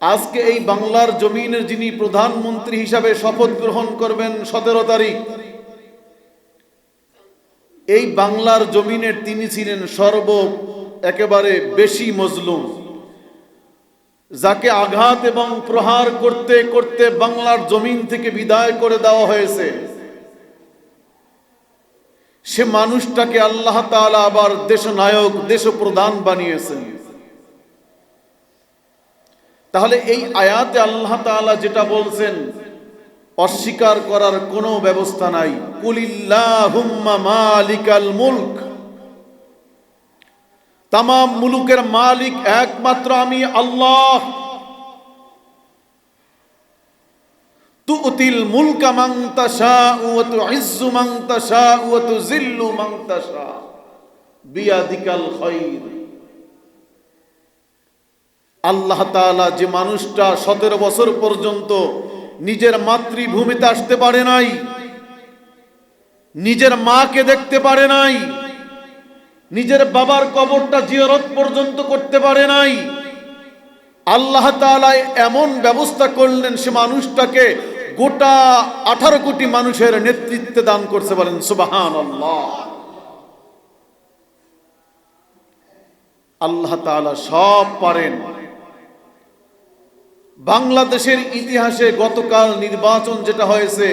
আজকে এই বাংলার জমিনের যিনি প্রধানমন্ত্রী হিসাবে শপথ গ্রহণ করবেন সতেরো তারিখ, এই বাংলার জমিনের তিনি ছিলেন সর্ব একেবারে বেশি মজলুম, যাকে আঘাত এবং প্রহার করতে করতে বাংলার জমিন থেকে বিদায় করে দেওয়া হয়েছে। সে মানুষটাকে আল্লাহ তাআলা আবার দেশনায়ক, দেশপ্রধান বানিয়েছেন। তাহলে এই আয়াতে আল্লাহ তাআলা যেটা বলছেন, অস্বীকার করার কোনো ব্যবস্থা নাই। কুলিল্লাহুম্মা মালিকাল মুলক। তাম মুলুকের মালিক একমাত্র আমি আল্লাহ। তুতিল মুলকা মান তাশাউ ওয়া তুইজ্জু মান তাশাউ ওয়া তুযিল্লু মান তাশা বিয়াদিকাল খায়র আল্লাহ তাআলা যে মানুষটা সতেরো বছর পর্যন্ত নিজের মাতৃভূমিতে আসতে পারে নাই, নিজের মাকে দেখতে পারে নাই, নিজের বাবার কবরটা জিয়ারত পর্যন্ত করতে পারে নাই, আল্লাহ তাআলা এমন ব্যবস্থা করলেন সে মানুষটাকে গোটা আঠারো কোটি মানুষের নেতৃত্বে দান করতে পারেন সুবাহান আল্লাহ আল্লাহ তাআলা সব পারেন। বাংলাদেশের ইতিহাসে গতকাল নির্বাচন যেটা হয়েছে,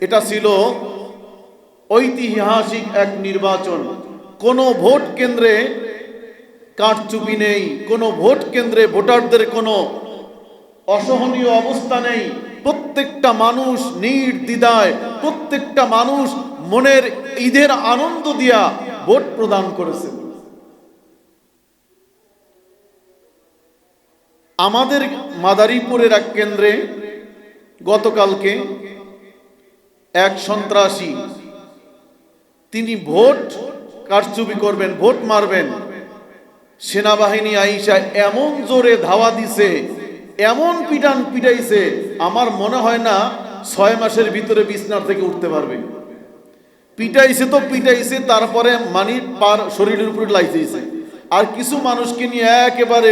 এটা ছিল ঐতিহাসিক এক নির্বাচন। কোনো ভোট কেন্দ্রে কারচুপি নেই, কোনো ভোট কেন্দ্রে ভোটারদের কোনো অসহনীয় অবস্থা নেই। প্রত্যেকটা মানুষ নির্দ্বিধায়, প্রত্যেকটা মানুষ মনের ঈদের আনন্দ দিয়া ভোট প্রদান করেছেন। আমাদের মাদারীপুরের এক কেন্দ্রে গতকালকে এক সন্ত্রাসী, তিনি ভোট কারচুপি করবেন, ভোট মারবেন। সেনাবাহিনী আইসা এমন জোরে ধাওয়া দিছে, এমন পিটান পিটাইছে, আমার মনে হয় না ছয় মাসের ভিতরে বিছনার থেকে উঠতে পারবে। পিটাইছে তো পিটাইছে, তারপরে মানি পার শরীরের উপরে লাইতেছে আর কিছু মানুষকে নিয়ে একেবারে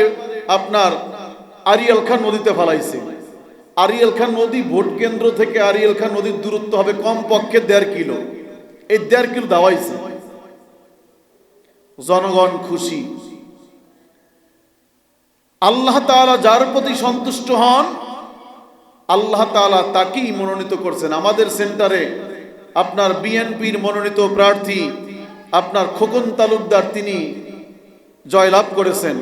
আপনার আরিয়াল খান নদীতে ফালাইছে। আরিয়াল খান নদী ভোট কেন্দ্র থেকে আরিয়াল খান নদীর দূরত্ব হবে কম পক্ষে দেড় কিলো। এই দেড় কিলো দাওয়াইছে। জনগণ খুশি। আল্লাহ তাআলা যার প্রতি সন্তুষ্ট হন, আল্লাহ তাআলা তাকেই মনোনীত করছেন। আমাদের সেন্টারে আপনার বিএনপির মনোনীত প্রার্থী, আপনার খোকন তালুকদার তিনি জয়লাভ করেছেন।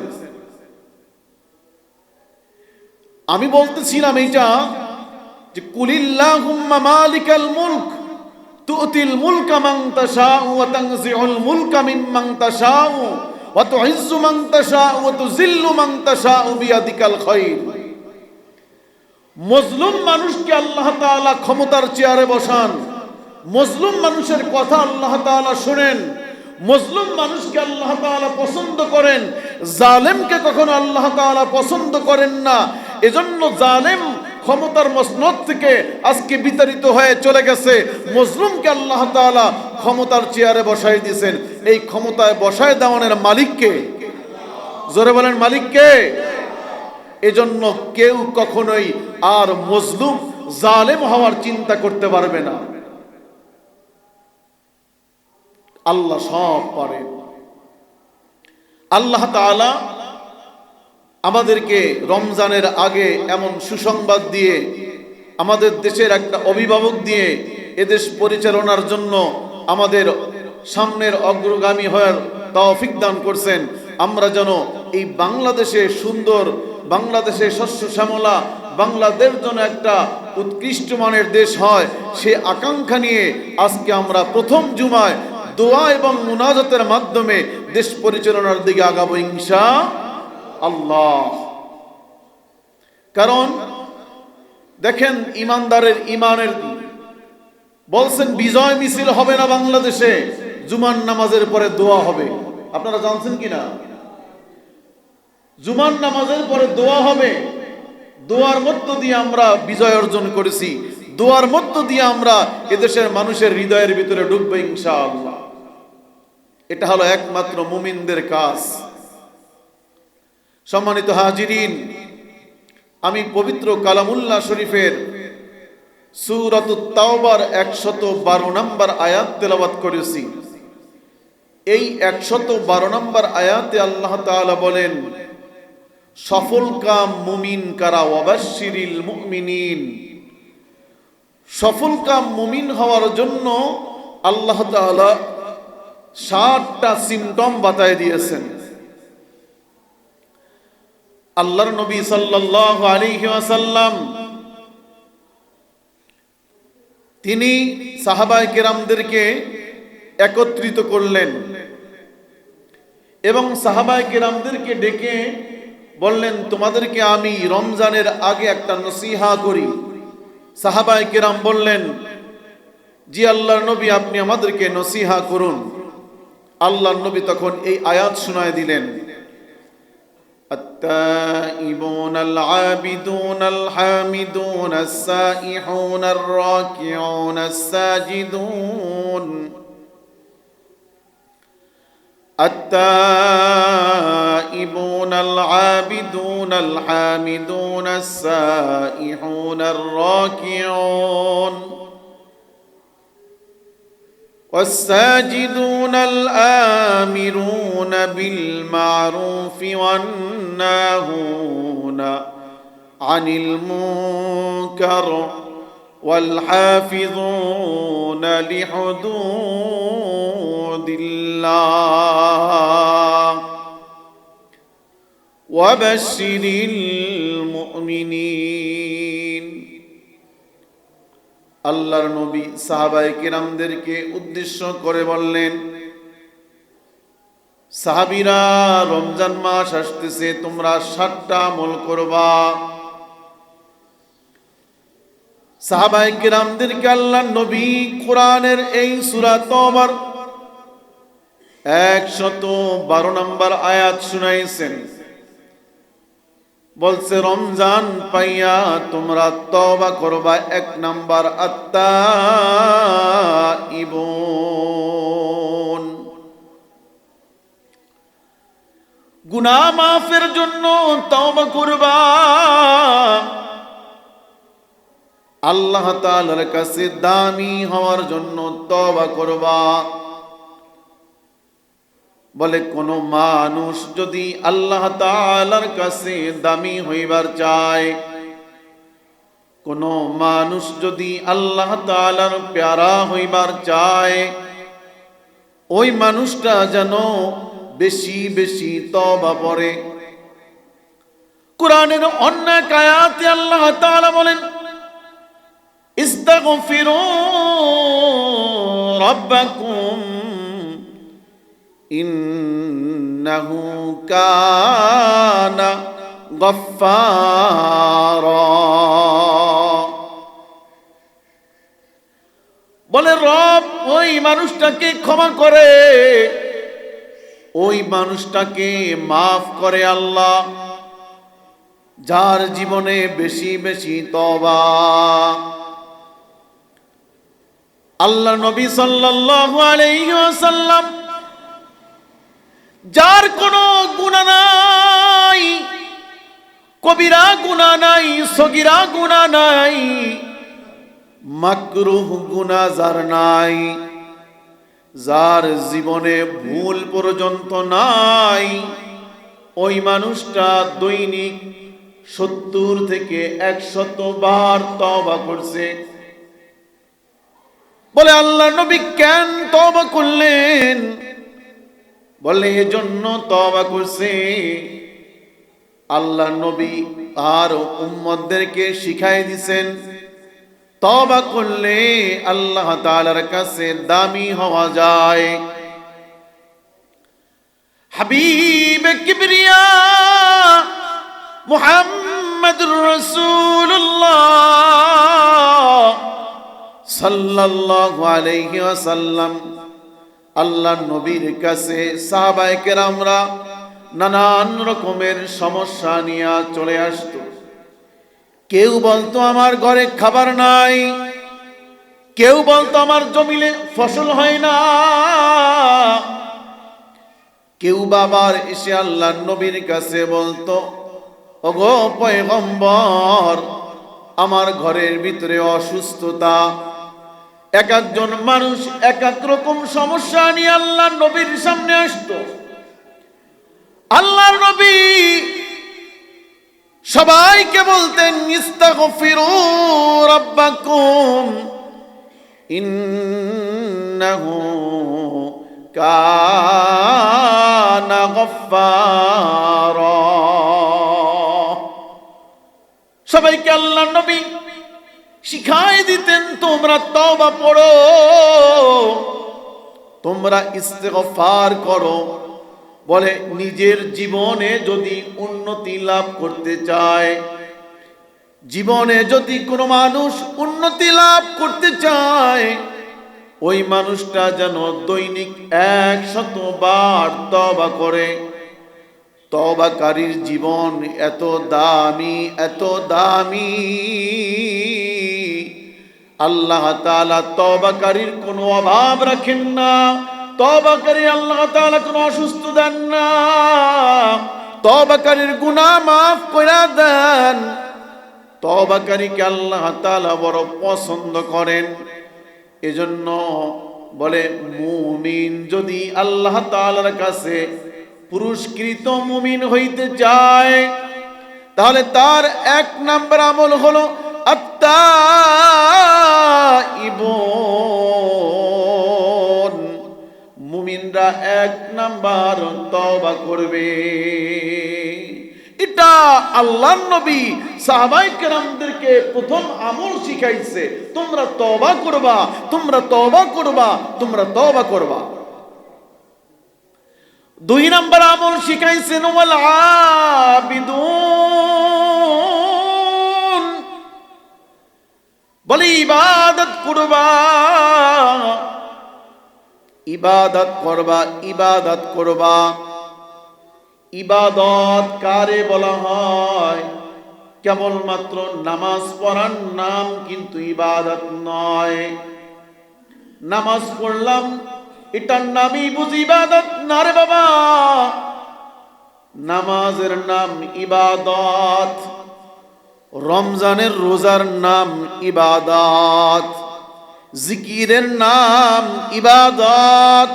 আমি বলতেছিলাম এইটা যে কুলিল্লাহুম্মা মালিকাল মুলক, তুতিল মুলকা মান তাশাউ ওয়া তানজিউল মুলকা মিম্মান তাশাউ ওয়া তুইজ্জু মান তাশাউ ওয়া তুযিল্লু মান তাশাউ বিয়াদিকাল খায়র মজলুম মানুষকে আল্লাহ তাআলা ক্ষমতার চেয়ারে বসান। মজলুম মানুষের কথা আল্লাহ তাআলা শুনেন। মজলুম মানুষকে আল্লাহ তাআলা পছন্দ করেন। জালেমকে কখনো আল্লাহ তাআলা পছন্দ করেন না। এজন্য জালেম ক্ষমতার মসনদ থেকে আজকে বিতাড়িত হয়ে চলে গেছে। মজলুমকে আল্লাহ তাআলা ক্ষমতার চেয়ারে বসাই দিয়েছেন। এই ক্ষমতায় বসায় দেওয়ানের মালিককে জোরে বলেন মালিককে এজন্য কেউ কখনোই আর মজলুম, জালেম হওয়ার চিন্তা করতে পারবে না। আল্লাহ সব পারে। আল্লাহ তাআলা আমাদেরকে রমজানের আগে এমন সুসংবাদ দিয়ে, আমাদের দেশের একটা অভিভাবক দিয়ে এদেশ পরিচালনার জন্য আমাদের সামনের অগ্রগামী হওয়ার তৌফিক দান করছেন। আমরা যেন এই বাংলাদেশে সুন্দর, বাংলাদেশে শস্য শ্যামলা, বাংলাদেশ যেন একটা উৎকৃষ্ট মানের দেশ হয়, সে আকাঙ্ক্ষা নিয়ে আজকে আমরা প্রথম জুমায় দোয়া এবং মুনাজাতের মাধ্যমে দেশ পরিচালনার দিকে আগাবো ইনশা আল্লাহ। কারণ, দেখেন ইমানদারের ইমানের বলছেন, বিজয় মিছিল হবে না বাংলাদেশে জুমান নামাজের পরে দোয়া হবে। আপনারা জানছেন কি না জুমান নামাজের পরে দোয়া হবে। দোয়ার মধ্য দিয়ে আমরা বিজয় অর্জন করেছি। দোয়ার মধ্য দিয়ে আমরা এদেশের মানুষের হৃদয়ের ভিতরে ঢুকবো ইনশাআল্লাহ। এটা হলো একমাত্র মুমিনদের কাজ। সম্মানিত হাজিরিন, আমি পবিত্র কালামুল্লাহ শরীফের সুরত তাওবার একশত বারো নম্বর আয়াত তেলাবাত করেছি। এই একশত বারো নম্বর আয়াতে আল্লাহ তাআলা বলেন, সফল কাম মুমিন কারা? ওয়াবাশিরিল মুমিনিন। সফল কাম মুমিন হওয়ার জন্য আল্লাহ তাআলা ষাটটা সিমটম বাতায় দিয়েছেন। আল্লাহর নবী আলাইহি ওয়াসাল্লাম, তিনি সাহাবায়ে কেরামদেরকে একত্রিত করলেন এবং সাহাবায়ে কেরামদেরকে ডেকে বললেন, তোমাদেরকে আমি রমজানের আগে একটা নসিহা করি। সাহাবায়ে কেরাম বললেন, জি আল্লাহর নবী, আপনি আমাদেরকে নসিহা করুন। আল্লাহর নবী তখন এই আয়াত শোনায় দিলেন। التائبون العابدون الحامدون السائحون الراكعون الساجدون التائبون العابدون الحامدون السائحون الراكعون والساجدون الآمرون بالمعروف والناهون عن المنكر والحافظون لحدود الله وبشر المؤمنين আল্লাহর নবী সাহাবাই কিরামদেরকে উদ্দেশ্য করে বললেন, সাহাবিরা, রমজান মাস আসতেছে, তোমরা সাতটা আমল করবা। সাহাবাই কিরামদেরকে আল্লাহ নবী কোরআনের এই সুরা তবার একশত বারো নম্বর আয়াত শুনাইছেন। বলছে, রমজান পাইয়া তোমরা তবা করবা এক নাম্বার আত্মা ইবন গুনা মাফের জন্য তবা করবা। আল্লাহ তাআলার কাছে দামি হওয়ার জন্য তবা করবা। বলে, কোন মানুষ যদি আল্লাহ তাআলার কাছে দামি হইবার চায়, কোন মানুষ যদি আল্লাহ তাআলার প্যারা হইবার চায়, ওই মানুষটা যেন বেশি বেশি তবা পড়ে কোরআনের অন্য কায়াতে আল্লাহ তাআলা বলেন রাব্বাকুম إنه كان غفارا বলে রব ওই মানুষটাকে ক্ষমা করে ওই মানুষটাকে মাফ করে আল্লাহ যার জীবনে বেশি বেশি তবা আল্লাহ নবী সাল্লাল্লাহু আলাইহি ওয়াসাল্লাম যার কোনো গুণা নাই, কবিরা গুণা নাই, সগিরা গুণা নাই, মাকরুহ গুণা যার নাই, যার জীবনে ভুল পর্যন্ত নাই, ওই মানুষটা দৈনিক সত্তর থেকে একশত বার তবা করছে। বলে আল্লাহ নবী কেন তবা করলেন? বলে, এজন্য তবা করছে। আল্লাহ নবী আর উম্মদদেরকে শিখাই দিছেন তবা করলে আল্লাহ তালার কাছে দামি হওয়া যায়। হাবিব কিবরিয়া মুহাম্মদুর রাসূলুল্লাহ সাল্লাল্লাহু আলাইহি ওয়াসাল্লাম আল্লাহ নবীর কাছে সাহাবায়ে কেরামরা নানান রকমের সমস্যা নিয়ে চলে আসতো। কেউ বলতো, আমার ঘরে খাবার নাই। কেউ বলতো, আমার জমিলে ফসল হয় না। কেউ বাবার এসে আল্লাহ নবীর কাছে বলতো, ওগো পয়গম্বর, আমার ঘরের ভিতরে অসুস্থতা এক একজন মানুষ এক এক রকম সমস্যা নিয়ে আল্লাহ নবীর সামনে আসতো। আল্লাহর নবী সবাইকে বলতেন সবাইকে আল্লাহ নবী শিখাই দিতেন, তোমরা তবা পড়ো। তোমরা ইস্তেগফার করো। বলে, নিজের জীবনে যদি উন্নতি লাভ করতে চায়, জীবনে যদি কোনো মানুষ উন্নতি লাভ করতে চায়, ওই মানুষটা যেন দৈনিক এক শতবার তবা করে। তবাকারীর জীবন এত দামি এত দামি। আল্লাহ তালা তবাকারীর কোনো অভাব রাখেন না। তবাকারী আল্লাহ তাআলা কোনো অসুস্থ দেন না। তবাকারীর গুনাহ মাফ করে দেন। তবাকারীকে আল্লাহ তালা বড় পছন্দ করেন। এজন্য বলে, মুমিন যদি আল্লাহ তালার কাছে পুরস্কৃত মুমিন হইতে চায়, তাহলে তার এক নাম্বার আমল হলো আত্মা ইবন মুমিনরা এক নাম্বার তওবা করবে। এটা আল্লাহ নবী সাহাবাই কেরামদেরকে প্রথম আমল শিখাইছে, তোমরা তওবা করবা, তোমরা তওবা করবা, তোমরা তওবা করবা। দুই নম্বর আমল শিখাইছেন আবিদুন। বলে, ইবাদত করবা। ইবাদত করবা ইবাদত করবা। ইবাদত কারে বলা হয়? কেবলমাত্র নামাজ পড়ার নাম কিন্তু ইবাদত নয়। নামাজ পড়লাম, এটার নামই বুঝি ইবাদত। না রে বাবা, নামাজের নাম ইবাদত। রমজানের রোজার নাম ইবাদত, জিকিরের নাম ইবাদত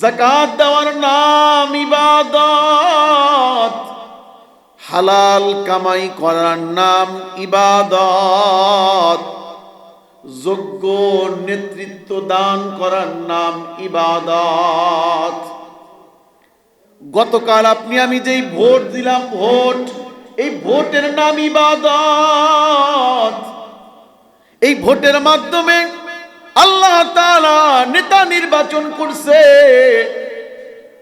জাকাত দেওয়ার নাম ইবাদত, হালাল কামাই করার নাম ইবাদত, যোগ্য নেতৃত্ব দান করার নাম ইবাদত। গতকাল আপনি আমি যেই ভোট দিলাম, ভোট এই ভোটের নাম ইবাদত। এই ভোটের মাধ্যমে আল্লাহ তাআলা নেতা নির্বাচন করছে।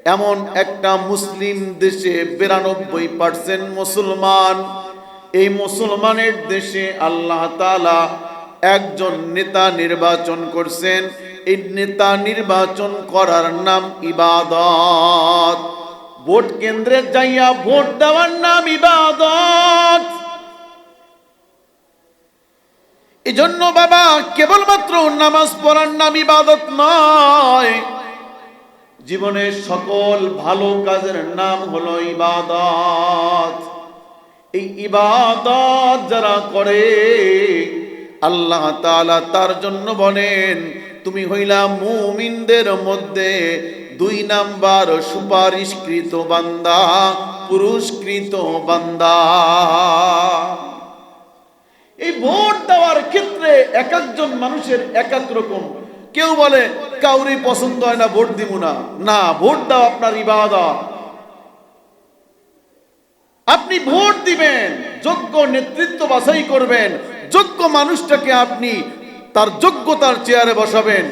এমন একটা মুসলিম দেশে বিরানব্বই পার্সেন্ট মুসলমান। এই মুসলমানের দেশে আল্লাহ তাআলা একজন নেতা নির্বাচন করছেন। এই নেতা নির্বাচন করার নাম ইবাদত। ভোট কেন্দ্রে যাইয়া ভোট দেওয়ার নাম ইবাদত। এজন্য বাবা, কেবলমাত্র নামাজ পড়ার নাম ইবাদত নয়। জীবনের সকল ভালো কাজের নাম হলো ইবাদত। এই ইবাদত যারা করে, আল্লাহ তাআলা তার জন্য বলেন, তুমি হইলা মুমিনদের মধ্যে দুই নাম্বার সুপারিশকৃত বান্দা, পুরস্কৃত বান্দা। এই ভোট দেওয়ার ক্ষেত্রে এক একজন মানুষের এক এক রকম। কেউ বলে কাউরি পছন্দ হয় না, ভোট দিব না। না, ভোট দাও আপনার ইবাদত। আপনি ভোট দিবেন, যোগ্য নেতৃত্ব বাছাই করবেন, যোগ্য মানুষটাকে আপনি তার যোগ্যতার চেয়ারে বসাবেন।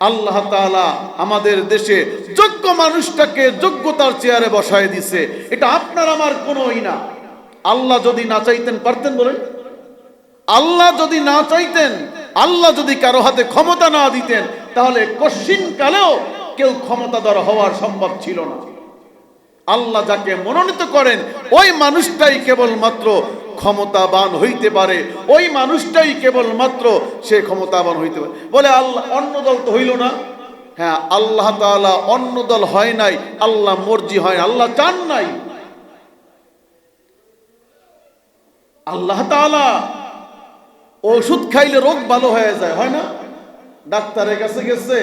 আল্লাহ তাআলা আমাদের দেশে যোগ্য মানুষটাকে যোগ্যতার চেয়ারে বসায় দিছে। এটা আপনার আমার কোনোই না। আল্লাহ যদি না চাইতেন, পারতেন বলেন? আল্লাহ যদি না চাইতেন, আল্লাহ যদি কারও হাতে ক্ষমতা না দিতেন, তাহলে কশিন কালেও কেউ ক্ষমতাধর হওয়ার সম্ভব ছিল না। আল্লাহ যাকে মনোনীত করেন, ওই মানুষটাই কেবলমাত্র ক্ষমতাবান হইতে পারে, ওই মানুষটাই কেবলমাত্র সে ক্ষমতাবান হইতে পারে। বলে আল্লাহ, অন্য দল তো হইল না। হ্যাঁ আল্লাহ তাআলা অন্য দল হয় নাই, আল্লাহ মর্জি হয়, আল্লাহ চান নাই। আল্লাহ তাআলা ওষুধ খাইলে রোগ ভালো হয়ে যায়, হয় না? ডাক্তারের কাছে গেছে,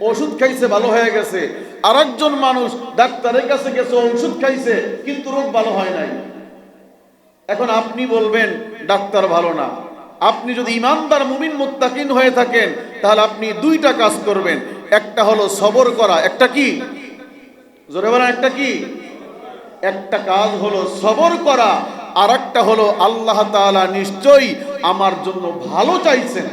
ওষুধ খাইছে, ভালো হয়ে গেছে। আর মানুষ ডাক্তারের কাছে গেছে, ওষুধ খাইছে, কিন্তু রোগ ভালো হয় নাই। এখন আপনি বলবেন, ডাক্তার ভালো না। আপনি যদি ইমানদার মুমিন মুত্তাকিন হয়ে থাকেন, তাহলে আপনি দুইটা কাজ করবেন। একটা হলো সবর করা। একটা কি? জোরে বলেন, একটা কি? একটা কাজ হলো সবর করা। আর একটা হলো আল্লাহ তাআলা নিশ্চয়ই আমার জন্য ভালো চাইছেন।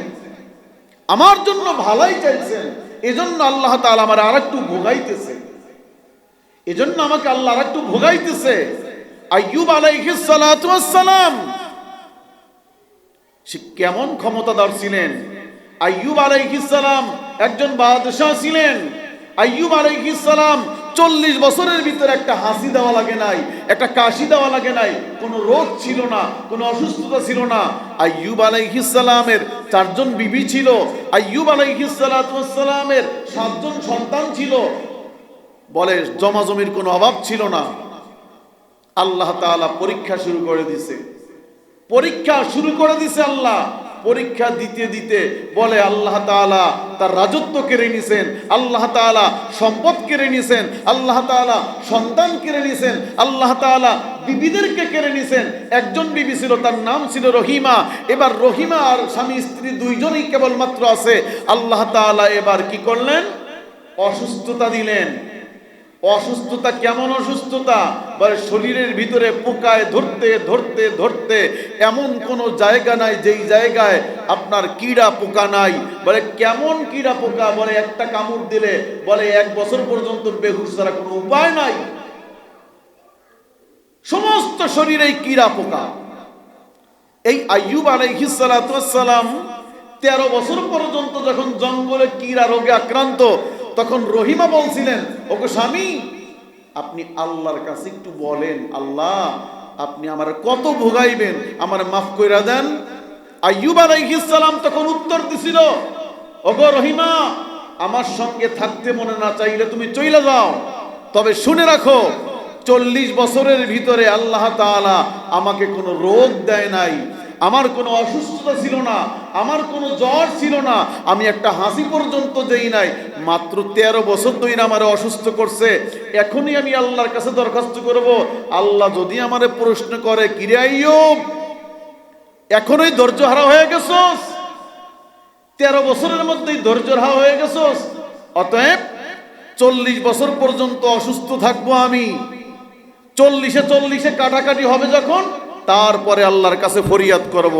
আমার জন্য ভালোই চাইছেন। এজন্য আল্লাহ তাআলা আমার আর একটু ভোগাইতেছে। এজন্য আমাকে আল্লাহ আর একটু ভোগাইতেছে। আইয়ুব আলাইহিস সালাতু ওয়াসসালাম, সে কেমন ক্ষমতাদার ছিলেন? আইয়ুব আলাইহিস সালাম একজন বাদশাহ ছিলেন। আইয়ুব আলাইহিস সালাম চল্লিশ বছরের ভিতরে একটা হাসি দেওয়া লাগে নাই, একটা কাশি দেওয়া লাগে নাই, কোনো রোগ ছিল না, কোনো অসুস্থতা ছিল না। আইয়ুব আলাইহিস সালামের চারজন বিবি ছিল, আইয়ুব আলাইহিস সালামের সাতজন সন্তান ছিল। বলে জমাজমির কোনো অভাব ছিল না। আল্লাহ তাআলা পরীক্ষা শুরু করে দিছে। পরীক্ষা শুরু করে দিছে আল্লাহ। পরীক্ষা দিতে দিতে বলে আল্লাহ তাআলা তার রাজত্ব কেড়ে নিছেন, আল্লাহ তাআলা সম্পদ কেড়ে নিছেন, আল্লাহ তাআলা সন্তান কেড়ে নিছেন, আল্লাহ তাআলা বিবিদেরকে কেড়ে নিছেন। একজন বিবি ছিল, তার নাম ছিল রহিমা। এবার রহিমা আর স্বামী, স্ত্রী দুইজনই কেবলমাত্র আছে। আল্লাহ তাআলা এবার কি করলেন? অসুস্থতা দিলেন। অসুস্থতা কেমন অসুস্থতা? বলে শরীরের ভিতরে পোকায় ধরতে ধরতে ধরতে এমন কোন জায়গা নাই যেই জায়গায় আপনার কীড়া পোকা নাই। বলে কেমন কীড়া পোকা? বলে একটা কামড় দিলে, বলে এক বছর পর্যন্ত বেহুশ ছাড়া কোনো উপায় নাই। সমস্ত শরীরে কীড়া পোকা। এই আইয়ুব আলাইহিস সালাতু ওয়াসসালাম তেরো বছর পর্যন্ত যখন জঙ্গলে কীড়া রোগে আক্রান্ত তখন রহিমা বলছিলেন ওকে স্বামী, আপনি আল্লাহর কাছে একটু বলেন, আল্লাহ, আপনি আমার কত ভোগাইবেন, আমার মাফ কইরা দেন। আইয়ুব সালাম তখন উত্তর দিছিল, ওগো রহিমা, আমার সঙ্গে থাকতে মনে না চাইলে তুমি চইলা যাও। তবে শুনে রাখো, চল্লিশ বছরের ভিতরে আল্লাহ তাআলা আমাকে কোনো রোগ দেয় নাই আমার কোনো অসুস্থতা ছিল না, আমার কোনো জ্বর ছিল না, আমি একটা হাসি পর্যন্ত দেই নাই, মাত্র তেরো বছর ধরে আমার অসুস্থ করছে, এখনই আমি আল্লাহর কাছে দরখাস্ত করব, আল্লাহ যদি আমারে প্রশ্ন করে, কিরে আইয়ুব, এখনই ধৈর্য হারা হয়ে গেছস? তেরো বছরের মধ্যেই ধৈর্য হারা হয়ে গেছস? অতএব চল্লিশ বছর পর্যন্ত অসুস্থ থাকব আমি। চল্লিশে চল্লিশে কাটাকাটি হবে যখন তারপরে আল্লাহর কাছে ফরিয়াদ করব।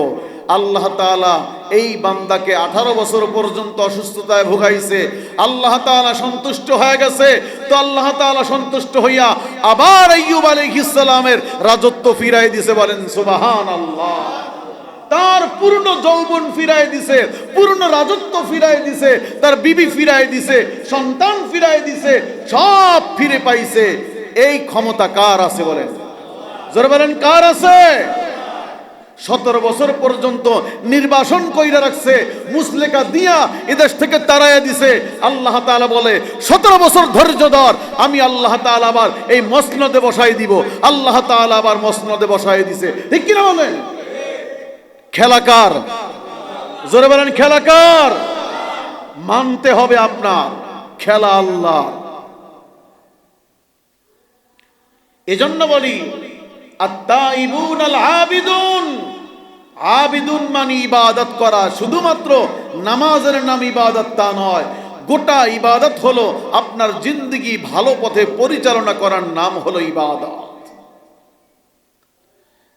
আল্লাহ তাআলা এই বান্দাকে আঠারো বছর পর্যন্ত অসুস্থতায় ভোগাইছে। আল্লাহ তাআলা সন্তুষ্ট হয়ে গেছে। তো আল্লাহ তাআলা সন্তুষ্ট হইয়া আবার আইয়ুব আলাইহিস সালামের রাজত্ব ফিরাই দিছে বলেন সুবাহান আল্লাহ তার পূর্ণ যৌবন ফিরাই দিছে, পূর্ণ রাজত্ব ফিরাই দিছে, তার বিবি ফিরাই দিছে, সন্তান ফিরাই দিছে, সব ফিরে পাইছে। এই ক্ষমতা কার আছে বলেন? জোরে বলেন, কার আছে? সতেরো বছর পর্যন্ত নির্বাসন কইরা রাখছে, মুসলেকা দিয়া এদেশ থেকে তাড়াইয়া দিছে। আল্লাহ তাআলা বলে, সতেরো বছর ধৈর্য ধর, আমি আল্লাহ তাআলা আবার এই মসনদে বসাই দিব। আল্লাহ তাআলা আবার মসনদে বসাই দিছে। ঠিক কিনা বলেন? খেলাকার জোরে বলেন খেলাকার মানতে হবে আপনার, খেলা আল্লাহ। এজন্য বলি আত্মাইবুন আল আবিদুন আবিদুন মানে ইবাদত করা, শুধুমাত্র নামাজের নাম ইবাদত তা নয়, গোটা ইবাদত হলো আপনার জিন্দগি ভালো পথে পরিচালনা করার নাম হলো ইবাদত।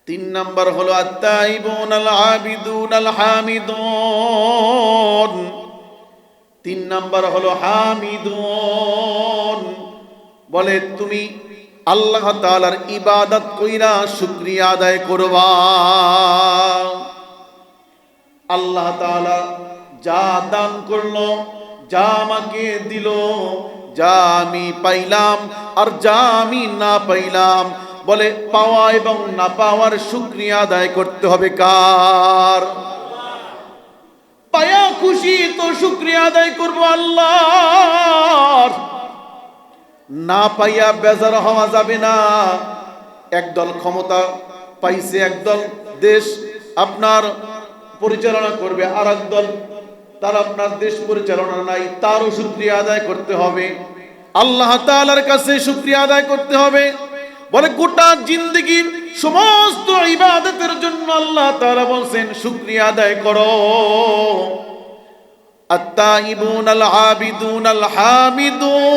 তিন নাম্বার হলো আত্মাইবুন আবিদুন আল হামিদুন তিন নাম্বার হলো হামিদুন। বলে, তুমি আল্লাহ তালার ইবাদত কইরা শুকরিয়া আদায় করবা। আল্লাহ তাআলা যা দান করল, যা আমাকে দিল, যা আমি পাইলাম আর যা আমি না পাইলাম, বলে পাওয়া এবং না পাওয়ার শুক্রিয়া আদায় করতে হবে কার? পায়া খুশি তো শুক্রিয়া আদায় করব আল্লাহ না পাইয়া বেজার হওয়া যাবে না। একদল ক্ষমতা পাইছে একদল দেশ আপনার পরিচালনা করবে আর দল। তার আপনার দেশ পরিচালনা নাই, তারও শুক্রিয়া আদায় করতে হবে। আল্লাহ তালার কাছে শুক্রিয়া আদায় করতে হবে। বলে গোটা জিন্দগির সমস্ত ইবাদতের জন্য আল্লাহ তাআলা বলছেন, শুক্রিয়া আদায় করো। التائبون العابدون الحامدون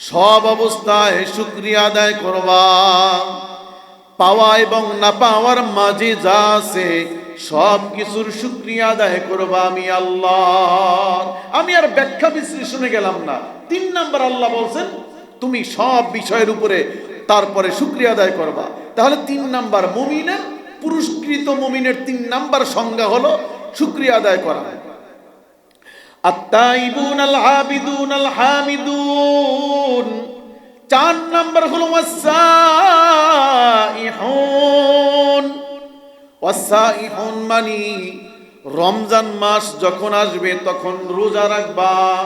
সব অবস্থায় শুক্রিয়া আদায় করবা পাওয়া এবং না পাওয়ার মাঝে যা আছে সব কিছুর শুক্রিয়া আদায় করবা আমি আল্লাহ আমি আর ব্যাখ্যা বিশ্লেষণে গেলাম না তিন নাম্বার আল্লাহ বলছেন তুমি সব বিষয়ের উপরে তারপরে শুক্রিয়া আদায় করবা তাহলে তিন নাম্বার মুমিনের পুরস্কৃত মুমিনের তিন নাম্বার সংজ্ঞা হলো শুক্রিয়া আদায় করা। আত্তাইবুন আল আবিদুন আল হামিদুন চার নাম্বার হলো ওয়াসাইহুন ওয়াসাইহুন মানে রমজান মাস যখন আসবে, তখন রোজা রাখবা।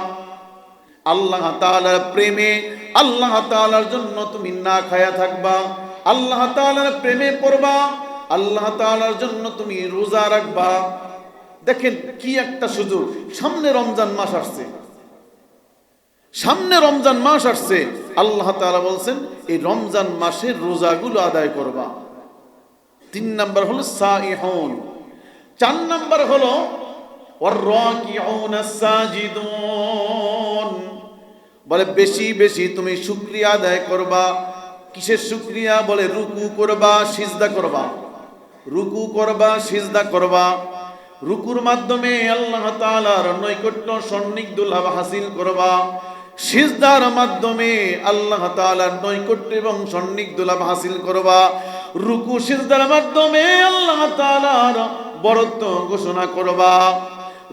আল্লাহ তাআলার প্রেমে, আল্লাহ তাআলার জন্য তুমি না খায়া থাকবা। আল্লাহ তাআলার প্রেমে পড়বা, আল্লাহ তাআলার জন্য তুমি রোজা রাখবা। দেখেন কি একটা সুযোগ। সামনে রমজান মাস আসছে। সামনে রমজান মাস আসছে। আল্লাহ তালা বলছেন, এই রমজান মাসের রোজাগুলো আদায় করবা। তিন নাম্বার হলো সাইহন চার নাম্বার হলো বলে, বেশি বেশি তুমি শুক্রিয়া আদায় করবা। কিসের শুক্রিয়া? বলে, রুকু করবা, সিজদা করবা। রুকু করবা, সিজদা করবা। রুকুর মাধ্যমে আল্লাহ তাআলার নৈকট্য সন্নিগ্ধ লাভ হাসিল করবা। সিজদার মাধ্যমে আল্লাহ তাআলার নৈকট্য এবং সন্নিগ্ধ লাভ হাসিল করবা। রুকু সিজদার মাধ্যমে আল্লাহ তাআলার বরত্ব ঘোষণা করবা।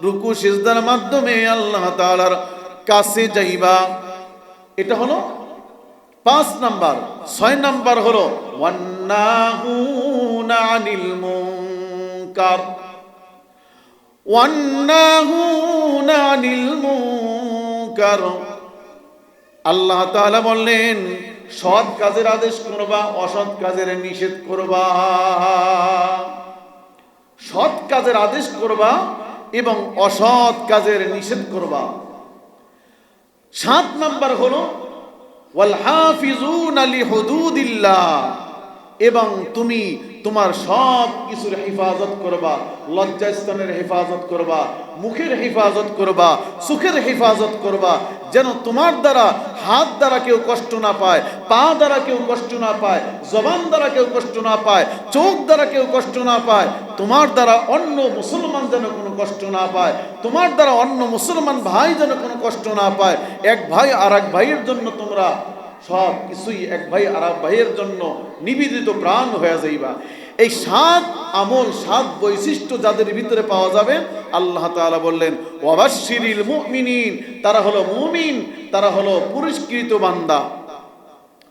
রুকু সিজদার মাধ্যমে আল্লাহ তাআলার কাছে যাইবা। এটা হলো পাঁচ নাম্বার। ছয় নাম্বার হলো, ওয়ান্নাহুনা আনিল মুনকার। আল্লাহ তাআলা বললেন, সৎ কাজের আদেশ করবা, অসৎ কাজের নিষেধ করবা। সৎ কাজের আদেশ করবা এবং অসৎ কাজের নিষেধ করবা। সাত নাম্বার হলো হাফিজুন আলি হুদুদিল্লাহ এবং তুমি তোমার সব কিছুর হেফাজত করবা, লজ্জাস্থানের হেফাজত করবা, মুখের হেফাজত করবা, সুখের হেফাজত করবা, যেন তোমার দ্বারা হাত দ্বারা কেউ কষ্ট না পায়, পা দ্বারা কেউ কষ্ট না পায়, জবান দ্বারা কেউ কষ্ট না পায়, চোখ দ্বারা কেউ কষ্ট না পায়, তোমার দ্বারা অন্য মুসলমান যেন কোনো কষ্ট না পায়, তোমার দ্বারা অন্য মুসলমান ভাই যেন কোনো কষ্ট না পায়, এক ভাই আর এক ভাইয়ের জন্য তোমরা সব কিছুই এক ভাই আর ভাইয়ের জন্য নিবেদিত প্রাণ হয়ে যাইবা। এই সাত আমল, সাত বৈশিষ্ট্য যাদের ভিতরে পাওয়া যাবে, আল্লাহ তাআলা বললেন, ওয়াবাশশিরিল মুমিনিন তারা হলো মুমিন, তারা হলো পুরস্কৃত বান্দা।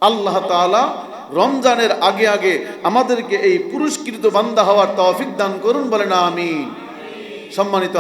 আল্লাহ তাআলা রমজানের আগে আগে আমাদেরকে এই পুরস্কৃত বান্দা হওয়ার তৌফিক দান করুন বলেন, আমিন। সম্মানিত